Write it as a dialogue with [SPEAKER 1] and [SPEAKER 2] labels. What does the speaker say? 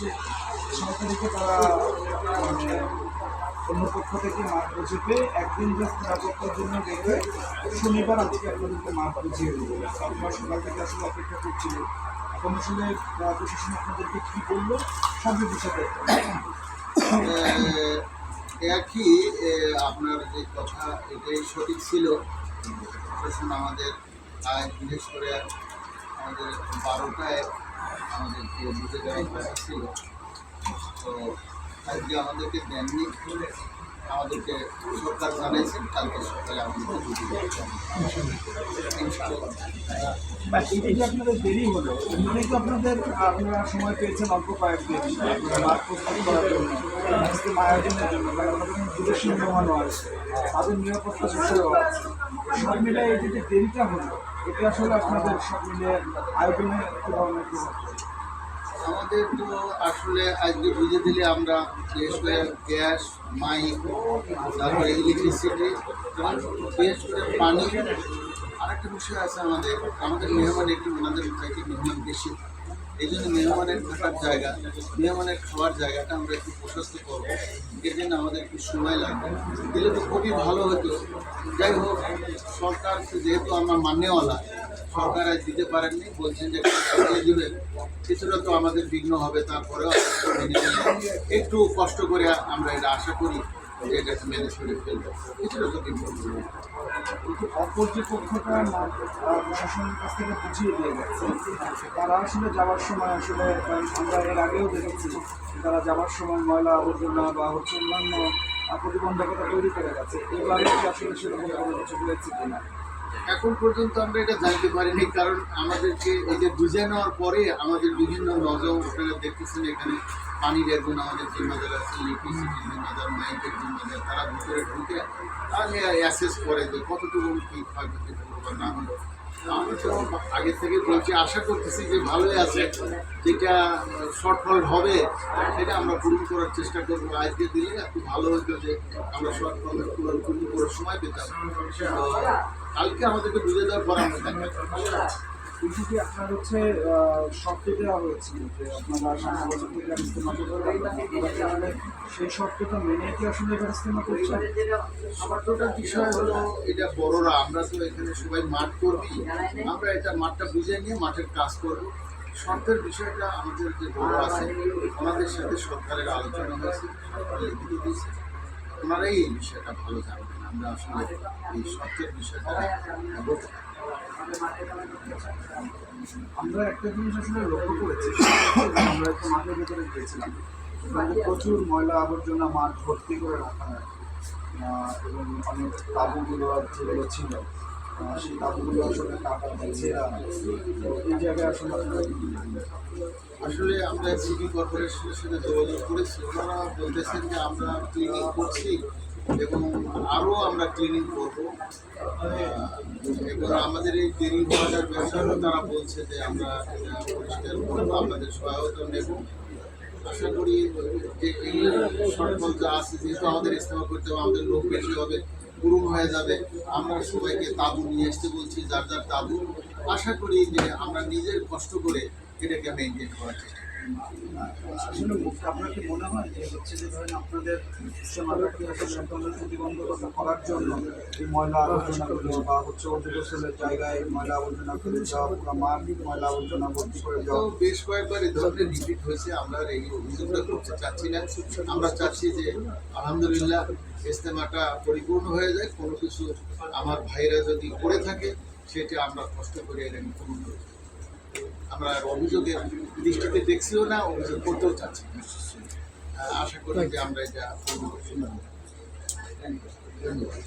[SPEAKER 1] যে সরকারিকে তারা মানে অন্য পক্ষ থেকে মাঠ বুঝিয়ে একদিন জাস্ট নিরাপত্তার জন্য রেখে শনিবার আজকে আপনাদেরকে মাঠ বুঝিয়ে দেবো আপনারা সকাল থেকে আসলে অপেক্ষা করছিলেন। এখন আসলে প্রশাসন আপনাদেরকে কী বলল সবই বিষয়টা
[SPEAKER 2] আহ, একই আপনার যে কথা এটাই সঠিক ছিল। প্রশাসন আমাদের বিশেষ করে আমাদের বারোটায় আমাদেরকে বুঝে দেওয়ার ছিল তো আজকে আমাদেরকে দেননি। আমাদেরকে সরকার জানিয়েছেন কালকে সকালে আমাদেরকে বুঝে দেওয়া
[SPEAKER 1] আপনাদের দেরি হলো এমনি তো আপনাদের আপনারা সময় পেয়েছেন অল্প করার জন্য দেরিটা হলো, এটা আসলে আপনাদের সব মিলে
[SPEAKER 2] আমাদের তো আসলে আজকে বুঝে দিলে আমরা, বিশেষ করে গ্যাস, মাইক, তারপরে ইলেকট্রিসিটি বিশেষ করে পানি আরেকটা বিষয় আছে আমাদের আমাদের মেহমান একটু ওনাদের থেকে মেহমান বেশি। এই জন্য মেহমানের থাকার জায়গা, মেহমানের খাওয়ার জায়গাটা আমরা একটু প্রশস্ত করব। এর জন্য আমাদের একটু সময় লাগবে। দিলে তো খুবই ভালো হতো। যাই হোক, সরকার যেহেতু আমরা মান্যওয়ালা, সরকার আজ দিতে পারেননি, বলছেন যে দিবেন কিছুটা তো আমাদের বিঘ্ন হবে, তারপরেও একটু কষ্ট করে আমরা এটা আশা করি। তো
[SPEAKER 1] কিন্তু অপর যে পক্ষটা প্রশাসনের কাছ থেকে বুঝিয়ে দিয়ে গেছে। তারা আসলে যাওয়ার সময় আসলে আমরা এর আগেও দেখেছি তারা যাওয়ার সময় ময়লা আবর্জনা বা হচ্ছে অন্যান্য প্রতিবন্ধকতা তৈরি করে গেছে। এবারে আসলে সেরকম কোনো কিছু হয়েছে কিনা?
[SPEAKER 2] এখন পর্যন্ত আমরা এটা জানতে পারিনি, কারণ আমাদেরকে এই যে বুঝে নেওয়ার পরে আমাদের বিভিন্ন নজর আপনারা দেখতেছেন এখানে পানির একজন আমাদের জিম্মাদার আছে ইলেকট্রিসিটির জিম্মাদার মাইকের জিম্মাদার তারা ভিতরে ঢুকে, তাহলে অ্যাসেস করে যে কতটুকু কী ক্ষয়ক্ষতি হলো বা না হলো আমরা তো আগে থেকে বলছি, আশা করতেছি যে ভালোই আছে, যেটা শর্টফল হবে, সেটা আমরা পূরণ করার চেষ্টা করব। আজকে দিলে একটু ভালো হতো যে আমরা শর্টফল পূরণ পূরণ করার সময় পেতাম। কালকে আমাদেরকে বুঝে দেওয়ার পর আমরা
[SPEAKER 1] আপনার হচ্ছে শর্ত থেকে আর ইস্তেমা সেই শর্তটা মেনে
[SPEAKER 2] বিষয় হলো, এটা বড়রা, আমরা তো এখানে সবাই মাঠ করবি আমরা এটা মাঠটা বুঝে নিয়ে মাঠের কাজ করব শর্তের বিষয়টা আমাদের যে বড় আছে ওনাদের সাথে সরকারের আলোচনা হয়েছে লিখিত দিয়েছে ওনারাই এই বিষয়টা ভালো জানবেন আমরা আসলে এই শর্তের বিষয়টা।
[SPEAKER 1] আমরা একটা জিনিস আসলে লক্ষ্য করেছি, আমরা একটু মাঠের ভেতরে গিয়েছিলাম। প্রচুর ময়লা আবর্জনা মাঠ ভর্তি করে রাখা হয়। এবং অনেক তাবুগুলো যেগুলো ছিল সেই তাবুগুলো আসলে কাটা ছেঁড়া এই জায়গায় আসলে?
[SPEAKER 2] আসলে আমরা সিটি কর্পোরেশনের সাথে যোগাযোগ করেছি। ওনারা বলতেছেন যে আমরা ক্লিনিং করছি। এবং আরও আমরা ক্লিনিং করব। এবং আমাদের এই দেরি হওয়াটার ব্যাপারে তারা বলছে যে আমরা পরিষ্কার করব, আপনাদের সহায়তা নেব। আশা করি যে শর্টফল যা আছে, যেহেতু আমাদের ইস্তেমা করতে হবে, আমাদের লোক বেশি হবে পূরণ হয়ে যাবে। আমরা সবাইকে তাবু নিয়ে আসতে বলছি, যার যার তাবু। আশা করি যে আমরা নিজের কষ্ট করে এটাকে মেনটেন করার চেষ্টা করি।
[SPEAKER 1] আসলে মুখ- আপনার কি মনে হয় যে হচ্ছে যে ধরেন আপনাদের ধরনের প্রতিবন্ধকতা করার জন্য ময়লা আবর্জনাগুলো বা হচ্ছে অজু জায়গায় ময়লা আবর্জনা ফেলে যাওয়া পুরো মাঠ ময়লা আবর্জনা ভর্তি করে যাওয়া
[SPEAKER 2] বেশ কয়েকবার এই ধরনের রিপিট হয়েছে, আমরা এই অভিযোগটা করতে চাচ্ছি না। আমরা চাচ্ছি যে আলহামদুলিল্লাহ ইস্তেমাটা পরিপূর্ণ হয়ে যায়, কোনো কিছু আমার ভাইরা যদি করে থাকে, সেটা আমরা কষ্ট করে এনে পূরণ করি আমরা আর অভিযোগের দৃষ্টিতে দেখছিও না অভিযোগ করতেও চাচ্ছি না। আশা করি যে আমরা এটা ধন্যবাদ।